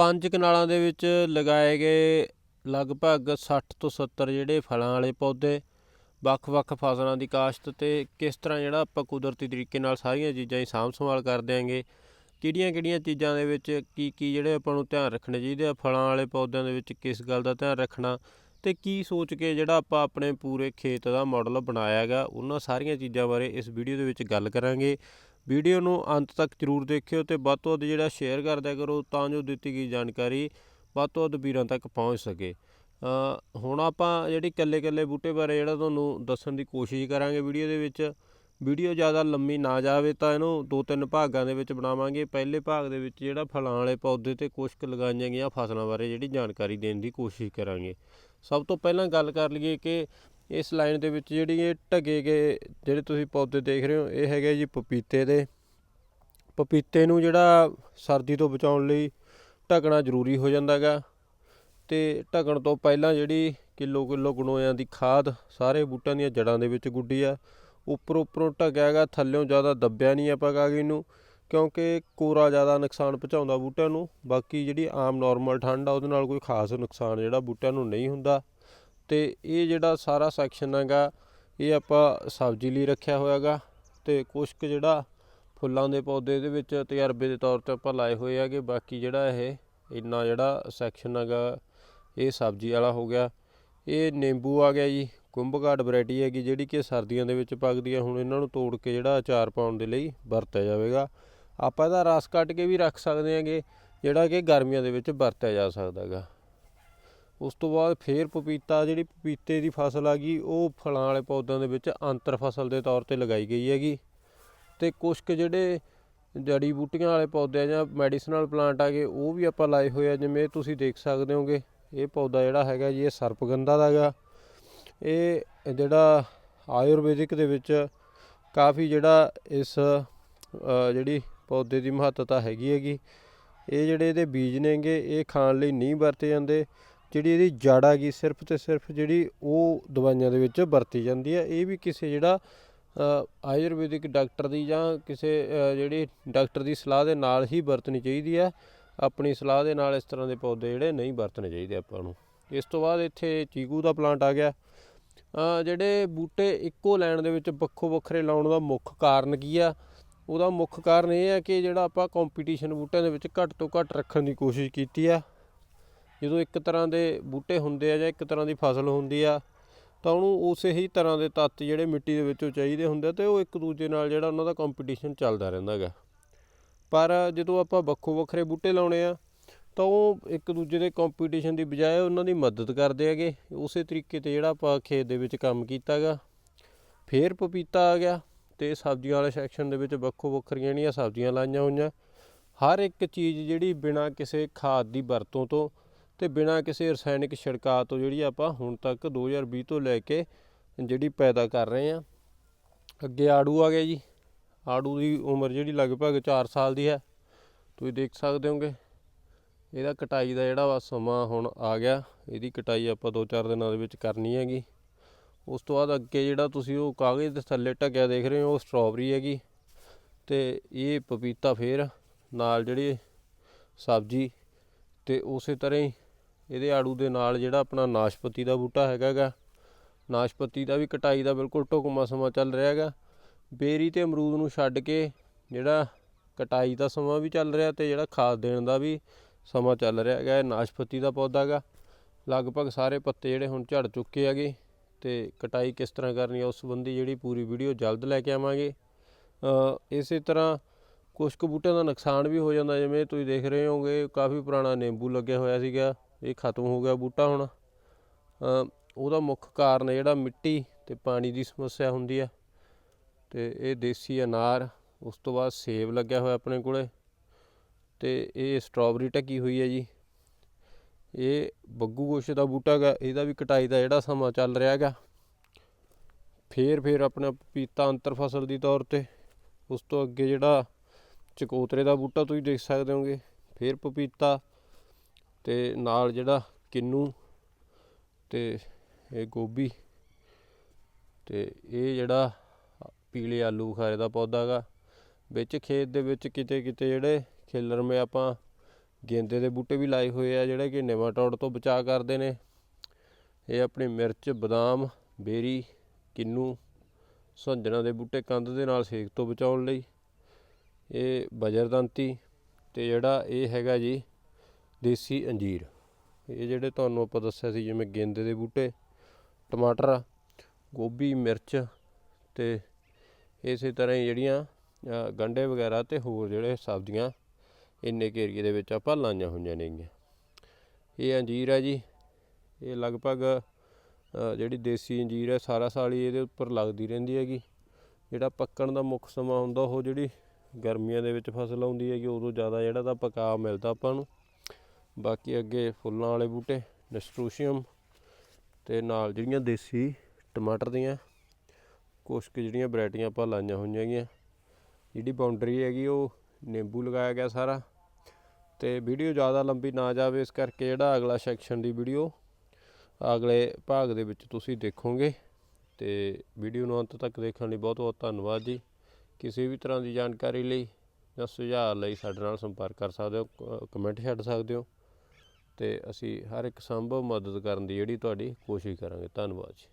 ਪੰਜ ਕਨਾਲਾਂ ਦੇ ਵਿੱਚ ਲਗਾਏ ਗਏ ਲਗਭਗ ਸੱਠ ਤੋਂ 70 ਜਿਹੜੇ ਫਲਾਂ ਵਾਲੇ ਪੌਦੇ, ਵੱਖ-ਵੱਖ ਫਸਲਾਂ ਦੀ ਕਾਸ਼ਤ ਅਤੇ ਕਿਸ ਤਰ੍ਹਾਂ ਜਿਹੜਾ ਆਪਾਂ ਕੁਦਰਤੀ ਤਰੀਕੇ ਨਾਲ ਸਾਰੀਆਂ ਚੀਜ਼ਾਂ ਦੀ ਸਾਂਭ ਸੰਭਾਲ ਕਰ ਦਿਆਂਗੇ, ਕਿਹੜੀਆਂ-ਕਿਹੜੀਆਂ ਚੀਜ਼ਾਂ ਦੇ ਵਿੱਚ ਕੀ ਕੀ ਜਿਹੜੇ ਆਪਾਂ ਨੂੰ ਧਿਆਨ ਰੱਖਣੇ ਚਾਹੀਦੇ ਆ, ਫਲਾਂ ਵਾਲੇ ਪੌਦਿਆਂ ਦੇ ਵਿੱਚ ਕਿਸ ਗੱਲ ਦਾ ਧਿਆਨ ਰੱਖਣਾ ਅਤੇ ਕੀ ਸੋਚ ਕੇ ਜਿਹੜਾ ਆਪਾਂ ਆਪਣੇ ਪੂਰੇ ਖੇਤ ਦਾ ਮਾਡਲ ਬਣਾਇਆ ਹੈਗਾ, ਉਹਨਾਂ ਸਾਰੀਆਂ ਚੀਜ਼ਾਂ ਬਾਰੇ ਇਸ ਵੀਡੀਓ ਦੇ ਵਿੱਚ ਗੱਲ ਕਰਾਂਗੇ। ਵੀਡੀਓ ਨੂੰ ਅੰਤ ਤੱਕ ਜਰੂਰ ਦੇਖਿਓ ਤੇ ਵੱਧ ਤੋਂ ਵੱਧ ਜਿਹੜਾ ਸ਼ੇਅਰ ਕਰਦਿਆ ਕਰੋ ਤਾਂ ਜੋ ਦਿੱਤੀ ਗਈ ਜਾਣਕਾਰੀ ਵੱਧ ਤੋਂ ਵੱਧ ਵੀਰਾਂ ਤੱਕ ਪਹੁੰਚ ਸਕੇ। ਹੁਣ ਆਪਾਂ ਜਿਹੜੀ ਇਕੱਲੇ ਇਕੱਲੇ ਬੂਟੇ ਬਾਰੇ ਜਿਹੜਾ ਤੁਹਾਨੂੰ ਦੱਸਣ ਦੀ ਕੋਸ਼ਿਸ਼ ਕਰਾਂਗੇ ਵੀਡੀਓ ਦੇ ਵਿੱਚ, ਵੀਡੀਓ ਜ਼ਿਆਦਾ ਲੰਮੀ ਨਾ ਜਾਵੇ ਤਾਂ ਇਹਨੂੰ ਦੋ ਤਿੰਨ ਭਾਗਾਂ ਦੇ ਵਿੱਚ ਬਣਾਵਾਂਗੇ। ਪਹਿਲੇ ਭਾਗ ਦੇ ਵਿੱਚ ਜਿਹੜਾ ਫਲਾਂ ਵਾਲੇ ਪੌਦੇ ਤੇ ਕੁਛ ਕੁ ਲਗਾਈਆਂ ਗਈਆਂ ਫਸਲਾਂ ਬਾਰੇ ਜਿਹੜੀ ਜਾਣਕਾਰੀ ਦੇਣ ਦੀ ਕੋਸ਼ਿਸ਼ ਕਰਾਂਗੇ। ਸਭ ਤੋਂ ਪਹਿਲਾਂ ਗੱਲ ਕਰ ਲਈਏ ਕਿ ਇਸ ਲਾਈਨ ਦੇ ਵਿੱਚ ਜਿਹੜੀ ਇਹ ਢਗੇ ਗਏ ਜਿਹੜੇ ਤੁਸੀਂ ਪੌਦੇ ਦੇਖ ਰਹੇ ਹੋ, ਇਹ ਹੈਗੇ ਜੀ ਪਪੀਤੇ ਦੇ। ਪਪੀਤੇ ਨੂੰ ਜਿਹੜਾ ਸਰਦੀ ਤੋਂ ਬਚਾਉਣ ਲਈ ਢਕਣਾ ਜ਼ਰੂਰੀ ਹੋ ਜਾਂਦਾ ਗਾ ਤੇ ਢਕਣ ਤੋਂ ਪਹਿਲਾਂ ਜਿਹੜੀ ਕਿਲੋ ਕਿਲੋ ਗਣੋਇਆਂ ਦੀ ਖਾਦ ਸਾਰੇ ਬੂਟਿਆਂ ਦੀਆਂ ਜੜਾਂ ਦੇ ਵਿੱਚ ਗੁੱਡੀ ਆ। ਉੱਪਰ ਉੱਪਰੋਂ ਢਕਿਆ ਹੈਗਾ ਥੱਲਿਓਂ ਜ਼ਿਆਦਾ ਦੱਬਿਆ ਨਹੀਂ ਆਪਾਂ ਕਾਗਜ਼ ਨੂੰ, ਕਿਉਂਕਿ ਕੋਰਾ ਜ਼ਿਆਦਾ ਨੁਕਸਾਨ ਪਹੁੰਚਾਉਂਦਾ ਬੂਟਿਆਂ ਨੂੰ, ਬਾਕੀ ਜਿਹੜੀ ਆਮ ਨਾਰਮਲ ਠੰਡ ਆ ਉਹਦੇ ਨਾਲ ਕੋਈ ਖਾਸ ਨੁਕਸਾਨ ਜਿਹੜਾ ਬੂਟਿਆਂ ਨੂੰ ਨਹੀਂ ਹੁੰਦਾ। ਅਤੇ ਇਹ ਜਿਹੜਾ ਸਾਰਾ ਸੈਕਸ਼ਨ ਹੈਗਾ, ਇਹ ਆਪਾਂ ਸਬਜ਼ੀ ਲਈ ਰੱਖਿਆ ਹੋਇਆ ਹੈਗਾ ਅਤੇ ਕੁਛ ਕੁ ਜਿਹੜਾ ਫੁੱਲਾਂ ਦੇ ਪੌਦੇ ਇਹਦੇ ਵਿੱਚ ਤਜਰਬੇ ਦੇ ਤੌਰ ਤੇ ਆਪਾਂ ਲਾਏ ਹੋਏ ਹੈਗੇ। ਬਾਕੀ ਜਿਹੜਾ ਇਹ, ਇੰਨਾ ਜਿਹੜਾ ਸੈਕਸ਼ਨ ਹੈਗਾ, ਇਹ ਸਬਜ਼ੀ ਵਾਲਾ ਹੋ ਗਿਆ। ਇਹ ਨਿੰਬੂ ਆ ਗਿਆ ਜੀ ਕੁੰਭਕਾਟ ਵੈਰਾਈਟੀ ਹੈਗੀ ਜਿਹੜੀ ਕਿ ਸਰਦੀਆਂ ਦੇ ਵਿੱਚ ਪੱਕਦੀ ਹੈ। ਹੁਣ ਇਹਨਾਂ ਨੂੰ ਤੋੜ ਕੇ ਜਿਹੜਾ ਅਚਾਰ ਪਾਉਣ ਦੇ ਲਈ ਵਰਤਿਆ ਜਾਵੇਗਾ। ਆਪਾਂ ਇਹਦਾ ਰਸ ਕੱਟ ਕੇ ਵੀ ਰੱਖ ਸਕਦੇ ਹਾਂਗੇ, ਜਿਹੜਾ ਕਿ ਗਰਮੀਆਂ ਦੇ ਵਿੱਚ ਵਰਤਿਆ ਜਾ ਸਕਦਾ ਹੈਗਾ। ਉਸ ਤੋਂ ਬਾਅਦ ਫਿਰ ਪਪੀਤਾ, ਜਿਹੜੀ ਪਪੀਤੇ ਦੀ ਫਸਲ ਆ ਗਈ, ਉਹ ਫਲਾਂ ਵਾਲੇ ਪੌਦਿਆਂ ਦੇ ਵਿੱਚ ਅੰਤਰ ਫਸਲ ਦੇ ਤੌਰ ਤੇ ਲਗਾਈ ਗਈ ਹੈਗੀ। ਤੇ ਕੁਛ ਕੁ ਜਿਹੜੇ ਜੜੀ ਬੂਟੀਆਂ ਵਾਲੇ ਪੌਦੇ ਆ ਜਾਂ ਮੈਡੀਸਨਲ ਪਲਾਂਟ ਆ ਗਏ, ਉਹ ਵੀ ਆਪਾਂ ਲਾਏ ਹੋਏ ਆ, ਜਿਵੇਂ ਤੁਸੀਂ ਦੇਖ ਸਕਦੇ ਹੋਗੇ। ਇਹ ਪੌਦਾ ਜਿਹੜਾ ਹੈਗਾ ਜੀ, ਇਹ ਸਰਪਗੰਧਾ ਦਾ ਹੈਗਾ। ਇਹ ਜਿਹੜਾ ਆਯੁਰਵੈਦਿਕ ਦੇ ਵਿੱਚ ਕਾਫੀ ਜਿਹੜਾ ਇਸ ਜਿਹੜੀ ਪੌਦੇ ਦੀ ਮਹੱਤਤਾ ਹੈਗੀ ਹੈਗੀ। ਇਹ ਜਿਹੜੇ ਇਹਦੇ ਬੀਜ ਨੇਗੇ, ਇਹ ਖਾਣ ਲਈ ਨਹੀਂ ਵਰਤੇ ਜਾਂਦੇ। ਜਿਹੜੀ ਇਹਦੀ ਜੜ ਹੈਗੀ ਸਿਰਫ ਅਤੇ ਸਿਰਫ ਜਿਹੜੀ ਉਹ ਦਵਾਈਆਂ ਦੇ ਵਿੱਚ ਵਰਤੀ ਜਾਂਦੀ ਹੈ। ਇਹ ਵੀ ਕਿਸੇ ਜਿਹੜਾ ਅ, ਆਯੁਰਵੈਦਿਕ ਡਾਕਟਰ ਦੀ ਜਾਂ ਕਿਸੇ ਅ, ਜਿਹੜੀ ਡਾਕਟਰ ਦੀ ਸਲਾਹ ਦੇ ਨਾਲ ਹੀ ਵਰਤਣੀ ਚਾਹੀਦੀ ਹੈ। ਆਪਣੀ ਸਲਾਹ ਦੇ ਨਾਲ ਇਸ ਤਰ੍ਹਾਂ ਦੇ ਪੌਦੇ ਜਿਹੜੇ ਨਹੀਂ ਵਰਤਣੇ ਚਾਹੀਦੇ ਆਪਾਂ ਨੂੰ। ਇਸ ਤੋਂ ਬਾਅਦ ਇੱਥੇ ਚੀਕੂ ਦਾ ਪਲਾਂਟ ਆ ਗਿਆ। ਜਿਹੜੇ ਬੂਟੇ ਇੱਕੋ ਲਾਈਨ ਦੇ ਵਿੱਚ ਵੱਖੋ ਵੱਖਰੇ ਲਾਉਣ ਦਾ ਮੁੱਖ ਕਾਰਨ ਕੀ ਆ? ਉਹਦਾ ਮੁੱਖ ਕਾਰਨ ਇਹ ਹੈ ਕਿ ਜਿਹੜਾ ਆਪਾਂ ਕੰਪੀਟੀਸ਼ਨ ਬੂਟਿਆਂ ਦੇ ਵਿੱਚ ਘੱਟ ਤੋਂ ਘੱਟ ਰੱਖਣ ਦੀ ਕੋਸ਼ਿਸ਼ ਕੀਤੀ ਆ ਜਦੋਂ ਇੱਕ ਤਰ੍ਹਾਂ ਦੇ ਬੂਟੇ ਹੁੰਦੇ ਆ ਜਾਂ ਇੱਕ ਤਰ੍ਹਾਂ ਦੀ ਫਸਲ ਹੁੰਦੀ ਆ, ਤਾਂ ਉਹਨੂੰ ਉਸੇ ਹੀ ਤਰ੍ਹਾਂ ਦੇ ਤੱਤ ਜਿਹੜੇ ਮਿੱਟੀ ਦੇ ਵਿੱਚੋਂ ਚਾਹੀਦੇ ਹੁੰਦੇ ਆ ਤੇ ਉਹ ਇੱਕ ਦੂਜੇ ਨਾਲ ਜਿਹੜਾ ਉਹਨਾਂ ਦਾ ਕੰਪੀਟੀਸ਼ਨ ਚੱਲਦਾ ਰਹਿੰਦਾ ਹੈਗਾ। ਪਰ ਜਦੋਂ ਆਪਾਂ ਵੱਖੋ ਵੱਖਰੇ ਬੂਟੇ ਲਾਉਣੇ ਆ, ਤਾਂ ਉਹ ਇੱਕ ਦੂਜੇ ਦੇ ਕੰਪੀਟੀਸ਼ਨ ਦੀ ਬਜਾਏ ਉਹਨਾਂ ਦੀ ਮਦਦ ਕਰਦੇ ਹੈਗੇ। ਉਸੇ ਤਰੀਕੇ ਤੇ ਜਿਹੜਾ ਆਪਾਂ ਖੇਤ ਦੇ ਵਿੱਚ ਕੰਮ ਕੀਤਾ ਹੈਗਾ, ਫੇਰ ਪਪੀਤਾ ਆ ਗਿਆ ਤੇ ਸਬਜ਼ੀਆਂ ਵਾਲੇ ਸੈਕਸ਼ਨ ਦੇ ਵਿੱਚ ਵੱਖੋ ਵੱਖਰੀਆਂ ਜਿਹੜੀਆਂ ਸਬਜ਼ੀਆਂ ਲਾਈਆਂ ਹੋਈਆਂ। ਹਰ ਇੱਕ ਚੀਜ਼ ਜਿਹੜੀ ਬਿਨਾਂ ਕਿਸੇ ਖਾਦ ਦੀ ਵਰਤੋਂ ਤੋਂ ਤੇ ਬਿਨਾਂ ਕਿਸੇ ਰਸਾਇਣਿਕ ਛਿੜਕਾਅ ਤੋਂ ਜਿਹੜੀ ਆਪਾਂ ਹੁਣ ਤੱਕ 2020 ਤੋਂ ਲੈ ਕੇ ਜਿਹੜੀ ਪੈਦਾ ਕਰ ਰਹੇ ਆ ਅੱਗੇ ਆੜੂ ਆ ਗਿਆ ਜੀ। ਆੜੂ ਦੀ ਉਮਰ ਜਿਹੜੀ ਲਗਭਗ 4 ਸਾਲ ਦੀ ਹੈ। ਤੁਸੀਂ ਦੇਖ ਸਕਦੇ ਹੋਗੇ, ਇਹਦਾ ਕਟਾਈ ਦਾ ਜਿਹੜਾ ਵਾ ਸਮਾਂ ਹੁਣ ਆ ਗਿਆ। ਇਹਦੀ ਕਟਾਈ ਆਪਾਂ 2-4 ਦਿਨਾਂ ਦੇ ਵਿੱਚ ਕਰਨੀ ਹੈਗੀ। ਉਸ ਤੋਂ ਬਾਅਦ ਅੱਗੇ ਜਿਹੜਾ ਤੁਸੀਂ ਉਹ ਕਾਗਜ਼ ਦੇ ਥੱਲੇ ਢੱਕਿਆ ਦੇਖ ਰਹੇ ਹੋ, ਉਹ ਸਟ੍ਰਾਬੇਰੀ ਹੈਗੀ। ਤੇ ਇਹ ਪਪੀਤਾ ਫੇਰ ਨਾਲ ਜਿਹੜੀ ਸਬਜ਼ੀ ਤੇ ਉਸੇ ਤਰ੍ਹਾਂ ਹੀ ਇਹਦੇ ਆੜੂ ਦੇ ਨਾਲ ਜਿਹੜਾ ਆਪਣਾ ਨਾਸ਼ਪਤੀ ਦਾ ਬੂਟਾ ਹੈਗਾ ਗਾ ਨਾਸ਼ਪਤੀ ਦਾ ਵੀ ਕਟਾਈ ਦਾ ਬਿਲਕੁਲ ਢੁਕਮਾ ਸਮਾਂ ਚੱਲ ਰਿਹਾ ਹੈਗਾ ਬੇਰੀ ਤੇ ਅਮਰੂਦ ਨੂੰ ਛੱਡ ਕੇ ਜਿਹੜਾ ਕਟਾਈ ਦਾ ਸਮਾਂ ਵੀ ਚੱਲ ਰਿਹਾ ਤੇ ਜਿਹੜਾ ਖਾਦ ਦੇਣ ਦਾ ਵੀ ਸਮਾਂ ਚੱਲ ਰਿਹਾ ਹੈਗਾ ਇਹ ਨਾਸ਼ਪਤੀ ਦਾ ਪੌਦਾ ਹੈਗਾ ਲਗਭਗ ਸਾਰੇ ਪੱਤੇ ਜਿਹੜੇ ਹੁਣ ਝੜ ਚੁੱਕੇ ਹੈਗੇ ਤੇ ਕਟਾਈ ਕਿਸ ਤਰ੍ਹਾਂ ਕਰਨੀ ਹੈ ਉਸ ਸੰਬੰਧੀ ਜਿਹੜੀ ਪੂਰੀ ਵੀਡੀਓ ਜਲਦ ਲੈ ਕੇ ਆਵਾਂਗੇ। ਇਸੇ ਤਰ੍ਹਾਂ ਕੁਝ ਕੁ ਬੂਟਿਆਂ ਦਾ ਨੁਕਸਾਨ ਵੀ ਹੋ ਜਾਂਦਾ, ਜਿਵੇਂ ਤੁਸੀਂ ਦੇਖ ਰਹੇ ਹੋਗੇ ਕਾਫੀ ਪੁਰਾਣਾ ਨਿੰਬੂ ਲੱਗਿਆ ਹੋਇਆ ਸੀਗਾ। ਇਹ ਖਤਮ ਹੋ ਗਿਆ ਬੂਟਾ ਹੁਣ। ਉਹਦਾ ਮੁੱਖ ਕਾਰਨ ਜਿਹੜਾ ਮਿੱਟੀ ਤੇ ਪਾਣੀ ਦੀ ਸਮੱਸਿਆ ਹੁੰਦੀ ਹੈ ਤੇ ਇਹ ਦੇਸੀ ਅਨਾਰ, ਉਸ ਤੋਂ ਬਾਅਦ ਸੇਬ ਲੱਗਿਆ ਹੋਇਆ ਆਪਣੇ ਕੋਲੇ ਤੇ ਇਹ ਸਟ੍ਰਾਬੇਰੀ ਢੱਕੀ ਹੋਈ ਹੈ ਜੀ। ਇਹ ਬੱਗੂ ਗੋਸ਼ੇ ਦਾ ਬੂਟਾ ਹੈਗਾ ਇਹਦਾ ਵੀ ਕਟਾਈ ਦਾ ਜਿਹੜਾ ਸਮਾਂ ਚੱਲ ਰਿਹਾ ਹੈਗਾ ਫੇਰ ਫੇਰ ਆਪਣਾ ਪਪੀਤਾ ਅੰਤਰ ਫਸਲ ਦੀ ਤੌਰ ਤੇ, ਉਸ ਤੋਂ ਅੱਗੇ ਜਿਹੜਾ ਚਕੋਤਰੇ ਦਾ ਬੂਟਾ ਤੁਸੀਂ ਦੇਖ ਸਕਦੇ ਹੋਗੇ। ਫੇਰ ਪਪੀਤਾ ਤੇ ਨਾਲ ਜਿਹੜਾ ਕਿੰਨੂ ਤੇ ਇਹ ਗੋਭੀ ਤੇ ਇਹ ਜਿਹੜਾ ਪੀਲੇ ਆਲੂ ਬੁਖਾਰੇ ਦਾ ਪੌਦਾ ਹੈਗਾ, ਵਿੱਚ ਖੇਤ ਦੇ ਵਿੱਚ ਕਿਤੇ ਕਿਤੇ ਜਿਹੜੇ ਖਿਲਰਮੇ ਆਪਾਂ ਗੇਂਦੇ ਦੇ ਬੂਟੇ ਵੀ ਲਾਏ ਹੋਏ ਆ, ਜਿਹੜੇ ਕਿ ਨੇਮਾਟੋਡ ਤੋਂ ਬਚਾਅ ਕਰਦੇ ਨੇ। ਇਹ ਆਪਣੀ ਮਿਰਚ, ਬਦਾਮ, ਬੇਰੀ, ਕਿੰਨੂ, ਸੰਜਣਾ ਦੇ ਬੂਟੇ ਕੰਧ ਦੇ ਨਾਲ ਸੇਕ ਤੋਂ ਬਚਾਉਣ ਲਈ। ਇਹ ਬਜਰਦੰਤੀ ਤੇ ਜਿਹੜਾ ਇਹ ਹੈਗਾ ਜੀ ਦੇਸੀ ਅੰਜੀਰ। ਇਹ ਜਿਹੜੇ ਤੁਹਾਨੂੰ ਆਪਾਂ ਦੱਸਿਆ ਸੀ ਜਿਵੇਂ ਗੇਂਦੇ ਦੇ ਬੂਟੇ ਟਮਾਟਰ ਗੋਭੀ ਮਿਰਚ ਤੇ ਇਸੇ ਤਰ੍ਹਾਂ ਹੀ ਜਿਹੜੀਆਂ ਅ, ਗੰਢੇ ਵਗੈਰਾ ਤੇ ਹੋਰ ਜਿਹੜੇ ਸਬਜ਼ੀਆਂ ਇੰਨੇ ਕੁ ਏਰੀਏ ਦੇ ਵਿੱਚ ਆਪਾਂ ਲਾਈਆਂ ਹੋਈਆਂ ਨੇਗੀਆਂ ਇਹ ਅੰਜੀਰ ਹੈ ਜੀ। ਇਹ ਲਗਭਗ ਜਿਹੜੀ ਦੇਸੀ ਅੰਜੀਰ ਹੈ ਸਾਰਾ ਸਾਲ ਹੀ ਇਹਦੇ ਉੱਪਰ ਲੱਗਦੀ ਰਹਿੰਦੀ ਹੈਗੀ। ਜਿਹੜਾ ਪੱਕਣ ਦਾ ਮੁੱਖ ਸਮਾਂ ਹੁੰਦਾ ਉਹ ਜਿਹੜੀ ਗਰਮੀਆਂ ਦੇ ਵਿੱਚ ਫਸਲ ਆਉਂਦੀ ਹੈਗੀ ਉਦੋਂ ਜ਼ਿਆਦਾ ਜਿਹੜਾ ਤਾਂ ਪਕਾ ਮਿਲਦਾ ਆਪਾਂ ਨੂੰ। ਬਾਕੀ ਅੱਗੇ ਫੁੱਲਾਂ ਵਾਲੇ ਬੂਟੇ ਨਸਟਰੂਸ਼ੀਅਮ ਤੇ ਨਾਲ ਜਿਹੜੀਆਂ ਦੇਸੀ ਟਮਾਟਰ ਦੀਆਂ ਕੁਛ ਕੁ ਜਿਹੜੀਆਂ ਵੈਰਾਈਟੀਆਂ ਆਪਾਂ ਲਾਈਆਂ ਹੋਈਆਂ ਹੈਗੀਆਂ। ਜਿਹੜੀ ਬਾਉਂਡਰੀ ਹੈਗੀ ਉਹ ਨਿੰਬੂ ਲਗਾਇਆ ਗਿਆ ਸਾਰਾ ਤੇ ਵੀਡੀਓ ਜ਼ਿਆਦਾ ਲੰਬੀ ਨਾ ਜਾਵੇ, ਇਸ ਕਰਕੇ ਜਿਹੜਾ ਅਗਲਾ ਸੈਕਸ਼ਨ ਦੀ ਵੀਡੀਓ ਅਗਲੇ ਭਾਗ ਦੇ ਵਿੱਚ ਤੁਸੀਂ ਦੇਖੋਗੇ। ਤੇ ਵੀਡੀਓ ਨੂੰ ਅੰਤ ਤੱਕ ਦੇਖਣ ਲਈ ਬਹੁਤ ਬਹੁਤ ਧੰਨਵਾਦ ਜੀ। ਕਿਸੇ ਵੀ ਤਰ੍ਹਾਂ ਦੀ ਜਾਣਕਾਰੀ ਲਈ ਜਾਂ ਸੁਝਾਅ ਲਈ ਸਾਡੇ ਨਾਲ ਸੰਪਰਕ ਕਰ ਸਕਦੇ ਹੋ ਕਮੈਂਟ ਛੱਡ ਸਕਦੇ ਹੋ। ਤੇ ਅਸੀਂ ਹਰ ਇੱਕ ਸੰਭਵ ਮਦਦ ਕਰਨ ਦੀ ਜਿਹੜੀ ਤੁਹਾਡੀ ਕੋਸ਼ਿਸ਼ ਕਰਾਂਗੇ। ਧੰਨਵਾਦ ਜੀ।